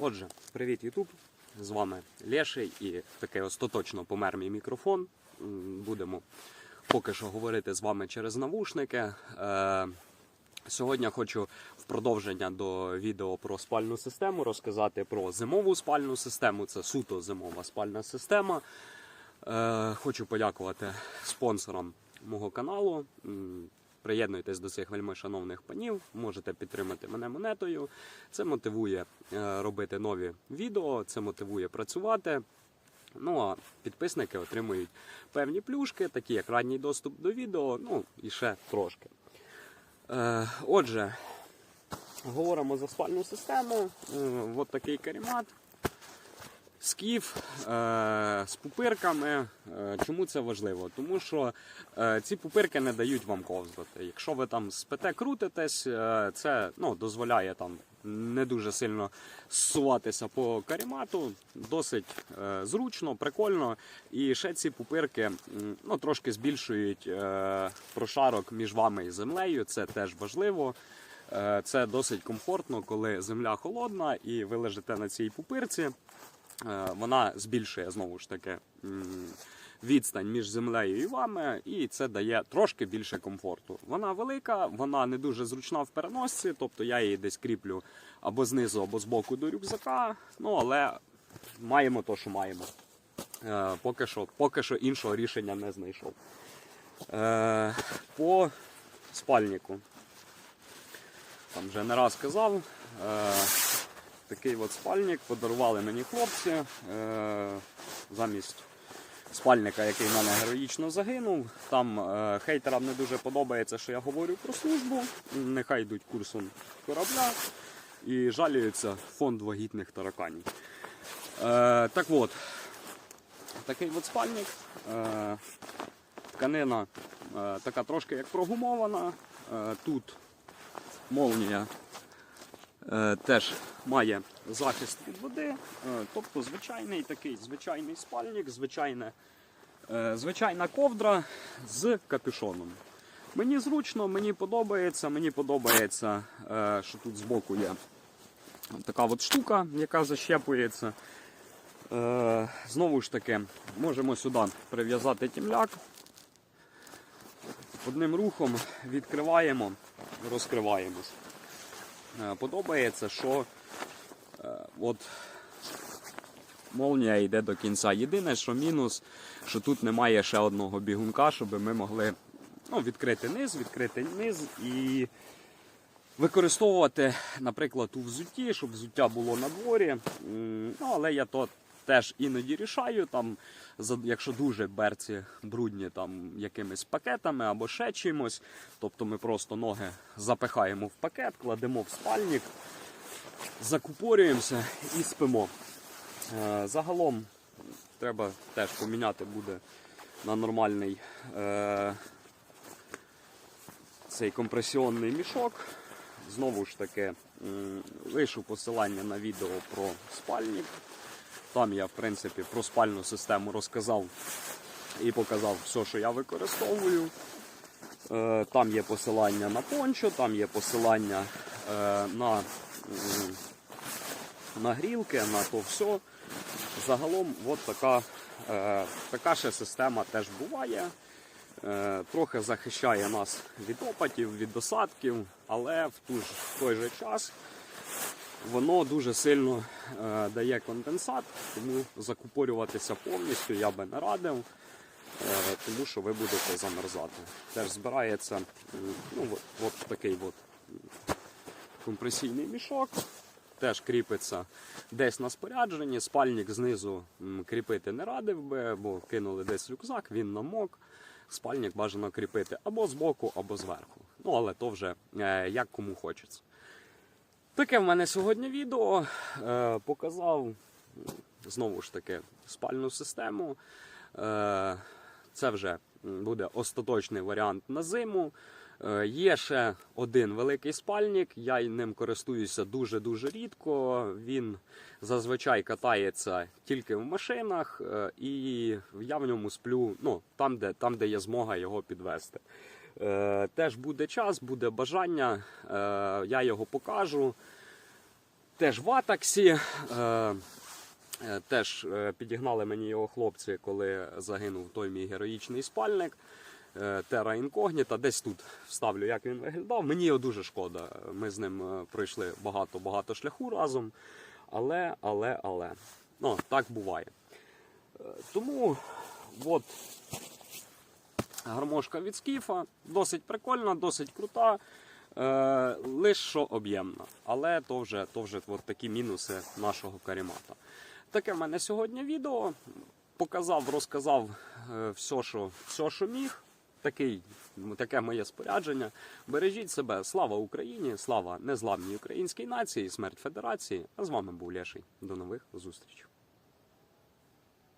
Отже, привіт, Ютуб! З вами Леший і такий остаточно помер мій мікрофон. Будемо поки що говорити з вами через навушники. Е, Сьогодні хочу в продовження до відео про спальну систему розказати про зимову спальну систему. Це суто зимова спальна система. Е, Хочу подякувати спонсорам мого каналу. Приєднуйтесь до цих вельми шановних панів, можете підтримати мене монетою. Це мотивує е, робити нові відео, це мотивує працювати. Ну а підписники отримують певні плюшки, такі як ранній доступ до відео, ну і ще трошки. Е, Отже, говоримо за спальну систему. Е, От такий карімат. Скіф е, з пупирками. Е, чому це важливо? Тому що е, ці пупирки не дають вам ковзати. Якщо ви там спите крутитесь, це ну, дозволяє там не дуже сильно зсуватися по карімату. Досить зручно, прикольно. І ще ці пупирки ну, трошки збільшують прошарок між вами і землею. Це теж важливо. Це досить комфортно, коли земля холодна і ви лежите на цій пупирці. Е, Вона збільшує знову ж таки відстань між землею і вами, і це дає трошки більше комфорту. Вона велика, вона не дуже зручна в переносці, тобто я її десь кріплю або знизу, або збоку до рюкзака. Ну але маємо то, що маємо. Е, Поки що, поки що іншого рішення не знайшов. Е, По спальнику. Там вже не раз казав. Такий от спальник подарували мені хлопці. Е, замість спальника, який в мене героїчно загинув. Там е, хейтерам не дуже подобається, що я говорю про службу. Нехай йдуть курсом корабля і жалюються фонд вагітних тараканів. Е, так от, такий от спальник. Тканина така трошки як прогумована. Тут молнія теж має захист від води. Е, тобто звичайний такий звичайний спальник, звичайне, е, звичайна ковдра з капюшоном. Мені зручно, мені подобається. Мені подобається, е, що тут збоку є така от штука, яка защепується. Е, Знову ж таки, можемо сюди прив'язати тімляк. Одним рухом відкриваємо, розкриваємось. Е, Подобається, що е, от молнія йде до кінця. Єдине, що мінус, що тут немає ще одного бігунка, щоб ми могли ну, відкрити низ, відкрити низ і використовувати, наприклад, у взутті, щоб взуття було на дворі. Ну, але я то теж іноді рішаю, там, якщо дуже берці брудні там, якимись пакетами або ще чимось. Тобто ми просто ноги запихаємо в пакет, кладемо в спальник, закупорюємося і спимо. Е, Загалом треба теж поміняти буде на нормальний е, цей компресіонний мішок. Знову ж таки, лишу посилання на відео про спальник. Там я, в принципі, про спальну систему розказав і показав все, що я використовую. Е, Там є посилання на пончо, там є посилання е, на, на грілки, на то все. Загалом, от така, е, така ще система теж буває. Трохи захищає нас від опадів, від досадків, але в той же час воно дуже сильно е, дає конденсат, тому закупорюватися повністю я би не радив, е, тому що ви будете замерзати. Теж збирається ну, от, от такий от компресійний мішок. Теж кріпиться десь на спорядженні. Спальник знизу кріпити не радив би, бо кинули десь рюкзак, він намок. Спальник бажано кріпити або збоку, або зверху. Ну, але то вже е, як кому хочеться. Таке в мене сьогодні відео. Е, показав знову ж таки спальну систему. Е, це вже буде остаточний варіант на зиму. Е, Є ще один великий спальник, я ним користуюся дуже-дуже рідко. Він зазвичай катається тільки в машинах, і я в ньому сплю ну, там, де, там, де є змога його підвести. Е, Теж буде час, буде бажання, е, я його покажу. теж в Атаксі. Е, Теж підігнали мені його хлопці, коли загинув той мій героїчний спальник. Терра Інкогніта. Десь тут вставлю, як він виглядав. Мені його дуже шкода. Ми з ним пройшли багато-багато шляху разом. Але, але, але. Ну, так буває. Тому от гармошка від скіфа. Досить прикольна, досить крута. Е, лиш що об'ємна. Але то вже, то вже от такі мінуси нашого карімата. Таке в мене сьогодні відео. Показав, розказав е, все, що, все, що міг. Такий, таке моє спорядження. Бережіть себе. Слава Україні! Слава незламній українській нації, смерть Федерації. А з вами був Леший. До нових зустрічей.